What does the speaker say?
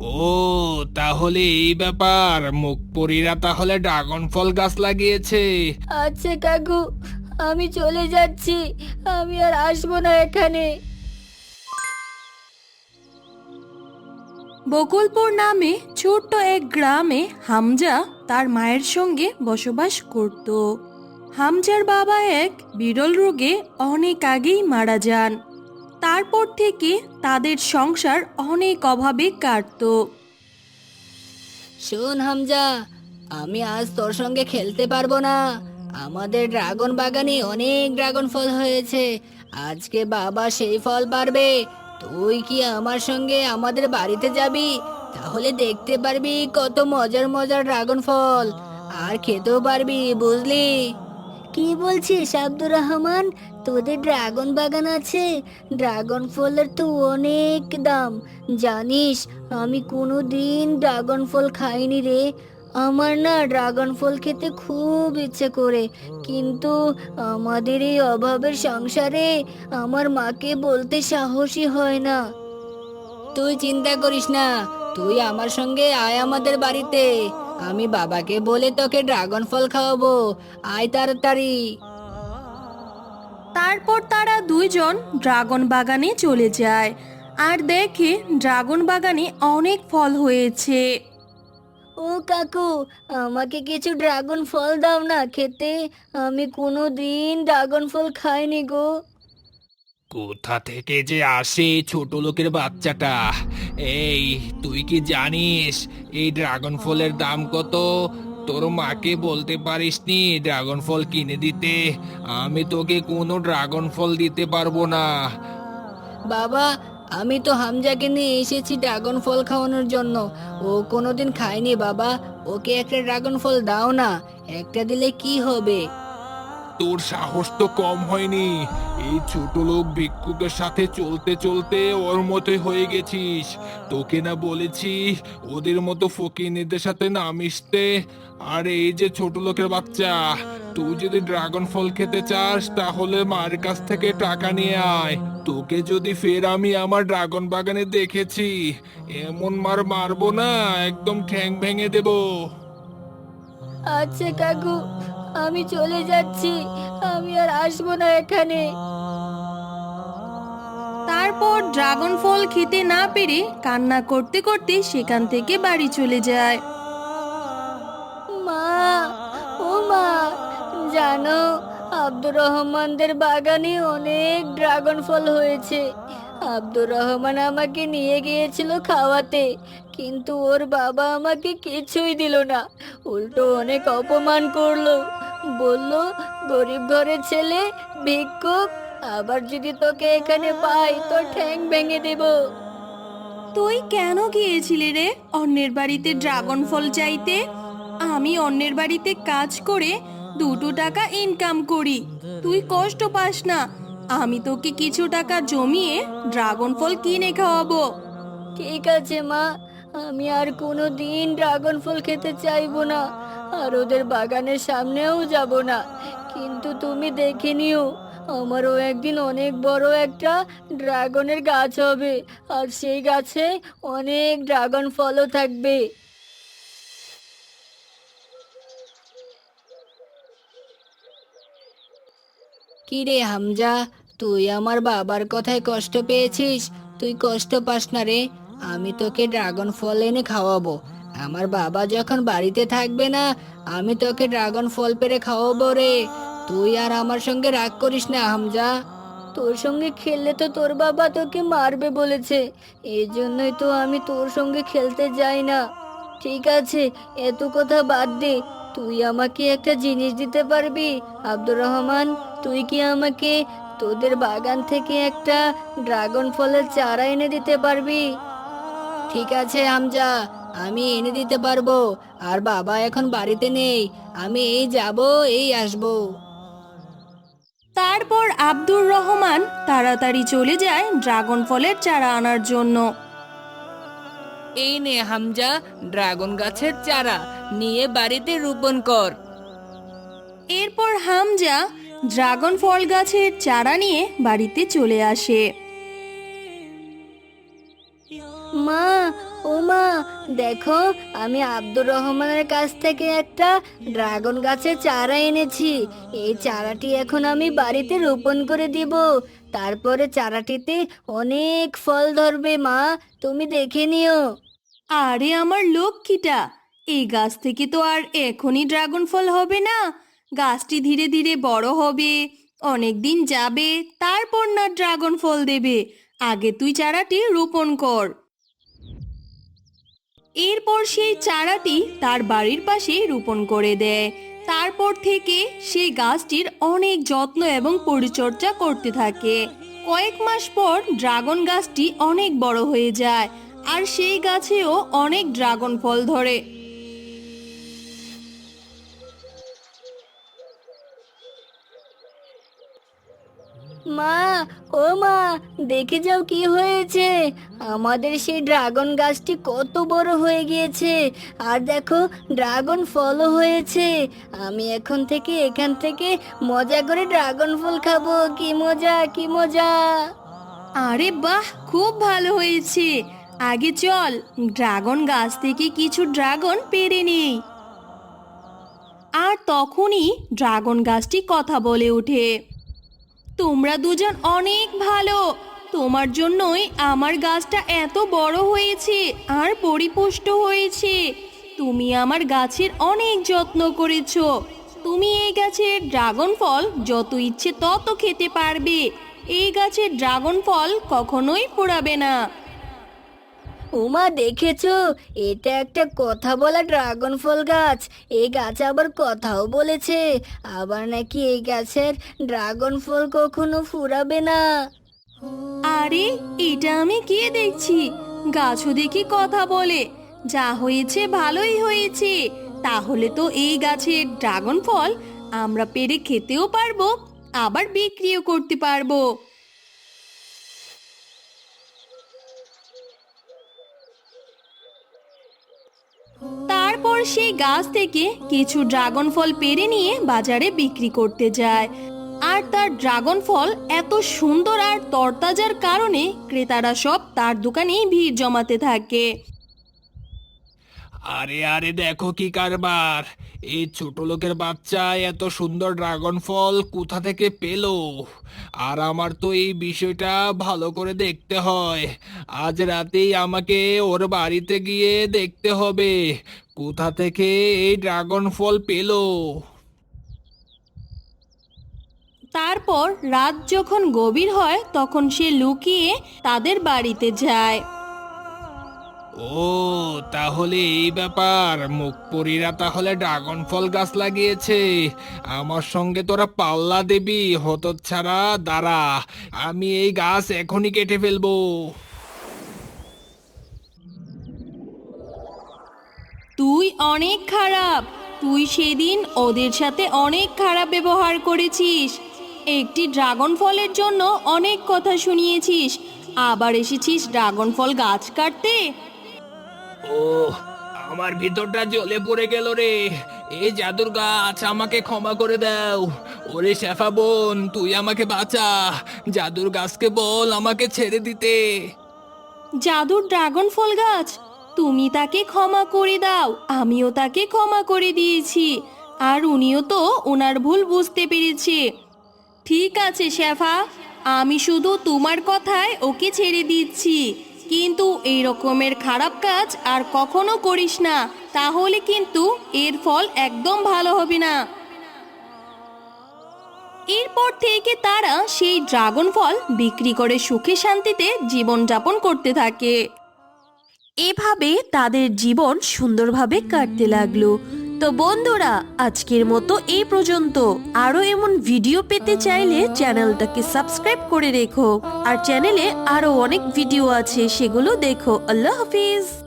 ও তাহলে এই ব্যাপার। মুখপুরীরা তাহলে ড্রাগন ফল গাছ লাগিয়েছে। আচ্ছা কাকু আমি চলে যাচ্ছি। আমি আর আসব না এখানে। বকুলপুর নামে ছোট্ট এক গ্রামে হামজা তার মায়ের সঙ্গে বসবাস করত। হামজার বাবা এক বিরল রোগে অনেক আগেই মারা যান। তারপর থেকে তাদের সংসার অনেক অভাবে কাটতো। শোন হামজা, আমি আজ তোর সঙ্গে খেলতে পারব না। আমাদের ড্রাগন বাগানে অনেক ড্রাগন ফল হয়েছে। আজকে বাবা সেই ফল পারবে। তুই কি আমার সঙ্গে আমাদের বাড়িতে যাবি? তাহলে দেখতে পারবি কত মজার মজার ড্রাগন ফল। আর খেতেও পারবি, বুঝলি? কি বলছিস, আব্দুর রহমান? তোদের ড্রাগন বাগান আছে। ড্রাগন ফলের তো অনেক দাম। জানিস, আমি কোনো দিন ড্রাগন ফল খাইনি রে। আমার না ড্রাগন ফল খেতে খুব ইচ্ছে করে। কিন্তু আমাদের এই অভাবের সংসারে আমার মাকে বলতে সাহসী হয় না। তুই চিন্তা করিস না, তুই আমার সঙ্গে আয় আমাদের বাড়িতে। আমি বাবাকে বলে তোকে ড্রাগন ফল খাওয়াবো। আয় তাড়াতাড়ি। তারপর তারা দুইজন ড্রাগন বাগানে চলে যায়। আর দেখে ড্রাগন বাগানে অনেক ফল হয়েছে। ও কাকু আমাকে কিছু ড্রাগন ফল দাও না খেতে। আমি কোনো দিন ড্রাগন ফল খাইনি গো। কোথা থেকে যে আসে ছোট লোকের বাচ্চাটা? এই, তুই কি জানিস? এই ড্রাগন ফলের দাম কত? তোর মাকে বলতে পারিসনি ড্রাগন ফল কিনে দিতে? আমি তোকে কোনো ড্রাগন ফল দিতে পারব না। বাবা, আমি তো হামজাকে নিয়ে এসেছি ড্রাগন ফল খাওয়ানোর জন্য। ও কোনোদিন খায়নি বাবা। ওকে একটা ড্রাগন ফল দাও না। একটা দিলে কি হবে? তোর সাহস তো কম হয়নি। এই ছোট লোক ভিক্ষুকের সাথে চলতে চলতে ওর মতোই হয়ে গেছিস। তোকে না বলেছি, ওদের মতো ফকিনীদের সাথে না মিশতে। আর, এই যে ছোট লোকের বাচ্চা, তুই যদি ড্রাগন ফল খেতে চাস, তাহলে মার কাছ থেকে টাকা নিয়ে আয়। তোকে যদি ফের আমি আমার ড্রাগন বাগানে দেখেছি, এমন মার মারবো না, একদম ঠ্যাং ভেঙে দেবো। আচ্ছা কাকু আমি চলে যাচ্ছি। আমি আর আসব না এখানে। তারপর ড্রাগন ফল খেতে না পেরে কান্না করতে করতে সেখান থেকে বাড়ি চলে যায়। মা ও মা জানো আব্দুর রহমানদের বাগানে অনেক ড্রাগন ফল হয়েছে। আব্দুর রহমান আমাকে নিয়ে গিয়েছিল খাওয়াতে, কিন্তু ওর বাবা আমাকে কিছুই দিল না। উল্টো অনেক অপমান করল। বলল, গরিব ঘরের ছেলে, ভিক্ষুক, আবার যদি তোকে এখানে পাই, তো ঠ্যাং ভেঙে দেবো। তুই কেন গিয়েছিলি রে অন্যের বাড়িতে ড্রাগন ফল চাইতে? আমি অন্যের বাড়িতে কাজ করে দুটো টাকা ইনকাম করি। তুই কষ্ট পাস না। আমি তোকে কিছু টাকা জমিয়ে ড্রাগন ফল কিনে খাওয়াবো। ঠিক আছে মা। আমি আর কোনো দিন ড্রাগন ফল খেতে চাইব না। আর ওদের বাগানের সামনেও যাব না। কিন্তু তুমি দেখে নিও আমারও একদিন অনেক বড় একটা ড্রাগনের গাছ হবে। আর সেই গাছে অনেক ড্রাগন ফলও থাকবে। কি রে হামজা তুই আমার বাবার কথায় কষ্ট পেয়েছিস? তুই কষ্ট পাস না রে। আমি তোকে ড্রাগন ফল এনে খাওয়াবো। আমার বাবা যখন বাড়িতে থাকবে না, আমি তোকে ড্রাগন ফল পেরে খাওয়াবো রে। তুই আর আমার সঙ্গে রাগ করিস না, হামজা। তোর সঙ্গে খেললে তো তোর বাবা তোকে মারবে বলেছে। এই জন্যই তো আমি তোর সঙ্গে খেলতে যাই না। ঠিক আছে, এত কথা বাদ দে। তুই আমাকে একটা জিনিস দিতে পারবি, আব্দুর রহমান? তুই কি আমাকে তোদের বাগান থেকে একটা ড্রাগন ফলের চারা এনে দিতে পারবি। ঠিক আছে আমজা আমি এনে দিতে পারব। আর বাবা এখন বাড়িতে নেই আমি এই যাব এই আসব। তারপর আব্দুর রহমান তাড়াতাড়ি চলে যায় ড্রাগন ফলের চারা আনার জন্য। এই নে হামজা ড্রাগন গাছের চারা নিয়ে বাড়িতে রোপণ কর। এরপর হামজা ড্রাগন ফল গাছের চারা নিয়ে বাড়িতে চলে আসে। মা ও ওমা দেখো আমি আব্দুর রহমানের কাছ থেকে একটা ড্রাগন গাছের চারা এনেছি। এই চারাটি এখন আমি বাড়িতে রোপণ করে দিব। তারপরে চারাটিতে অনেক ফল ধরবে মা। তুমি দেখে নিও। আরে আমার লক্ষ্মীটা! এই গাছ থেকে তো আর এখনই ড্রাগন ফল হবে না। গাছটি ধীরে ধীরে বড় হবে। অনেক দিন যাবে, তারপর না ড্রাগন ফল দেবে। আগে তুই চারাটি রোপণ কর। এরপর সেই চারাটি তার বাড়ির পাশে রোপণ করে দেয়। তারপর থেকে সেই গাছটির অনেক যত্ন এবং পরিচর্যা করতে থাকে। কয়েক মাস পর ড্রাগন গাছটি অনেক বড় হয়ে যায়, আর সেই গাছেও অনেক ড্রাগন ফল ধরে। ও মা, দেখে যাও কি হয়েছে। আমাদের সেই ড্রাগন গাছটি কত বড় হয়ে গিয়েছে। আর দেখো, ড্রাগন ফলও হয়েছে। আমি এখন থেকে এখান থেকে মজা করে ড্রাগন ফল খাব। কি মজা কি মজা। আরে বাহ, খুব ভালো হয়েছে। আগে চল, ড্রাগন গাছ থেকে কিছু ড্রাগন পেরে নেই। আর তখনই ড্রাগন গাছটি কথা বলে ওঠে। তোমরা দুজন অনেক ভালো। তোমার জন্যই আমার গাছটা এত বড় হয়েছে আর পরিপুষ্ট হয়েছে। তুমি আমার গাছের অনেক যত্ন করেছ। তুমি এই গাছের ড্রাগন ফল যত ইচ্ছে তত খেতে পারবে। এই গাছের ড্রাগন ফল কখনোই পোড়াবে না। উমা, দেখেছ? এটা একটা কথা বলা ড্রাগন ফল গাছ। এই গাছ আবার কথাও বলেছে। আবার নাকি এই গাছের ড্রাগন ফল কখনো ফুরাবে না? আরে, এটা আমি কে দেখছি? গাছও দেখি কথা বলে। যা হয়েছে ভালোই হয়েছে। তাহলে তো এই গাছের ড্রাগন ফল আমরা পেরে খেতেও পারব, আবার বিক্রিও করতে পারব তারপর সেই গাছ থেকে কিছু ড্রাগন ফল পেরে নিয়ে বাজারে বিক্রি করতে যায়। আর তার ড্রাগন ফল এত সুন্দর আর তরতাজার কারণে ক্রেতারা সব তার দোকানেই ভিড় জমাতে থাকে। আরে আরে দেখো কি কারবার। এই ছোট লোকের বাচ্চা এত সুন্দর ড্রাগন ফল কোথা থেকে পেল? আর আমার তো এই বিষয়টা ভালো করে দেখতে হয়। আজ রাতেই আমাকে ওর বাড়িতে গিয়ে দেখতে হবে। কোথা থেকে এই ড্রাগন ফল পেল? তারপর রাত যখন গভীর হয় তখন সে লুকিয়ে তাদের বাড়িতে যায়। ও তাহলে এই ব্যাপার। মুখপরীরা তাহলে ড্রাগন ফল গাছ লাগিয়েছে। আমার সঙ্গে তোরা পাল্লা দেবি হতচ্ছাড়া দাঁড়া। আমি এই গাছ এখনই কেটে ফেলব। তুই অনেক খারাপ। তুই সেদিন ওদের সাথে অনেক খারাপ ব্যবহার করেছিস। একটি ড্রাগন ফলের জন্য অনেক কথা শুনিয়েছিস। আবার এসেছিস ড্রাগন ফল গাছ কাটতে? ও আমার ভিতরটা জ্বলে পড়ে গেল রে। এ জাদুর গাছ আমাকে ক্ষমা করে দাও। ওরে শেফা বোন তুই আমাকে বাঁচা। জাদুর গাছকে বল আমাকে ছেড়ে দিতে। জাদুর ড্রাগন ফল গাছ? তুমি তাকে ক্ষমা করে দাও। আমিও তাকে ক্ষমা করে দিয়েছি। আর উনিও তো ওনার ভুল বুঝতে পেরেছে। ঠিক আছে, শেফা। আমি শুধু তোমার কথায় ওকে ছেড়ে দিচ্ছি। কিন্তু এই রকমের খারাপ কাজ আর কখনো করিস না। তাহলে কিন্তু এর ফল একদম ভালো হবে না। এরপর থেকে তারা সেই ড্রাগন ফল বিক্রি করে সুখে শান্তিতে জীবনযাপন করতে থাকে। এভাবে তাদের জীবন সুন্দরভাবে কাটতে লাগল। তো বন্ধুরা, আজকের মতো এই পর্যন্ত। আরও এমন ভিডিও পেতে চাইলে চ্যানেলটাকে সাবস্ক্রাইব করে রেখো। আর চ্যানেলে আরও অনেক ভিডিও আছে, সেগুলো দেখো। আল্লাহ হাফিজ।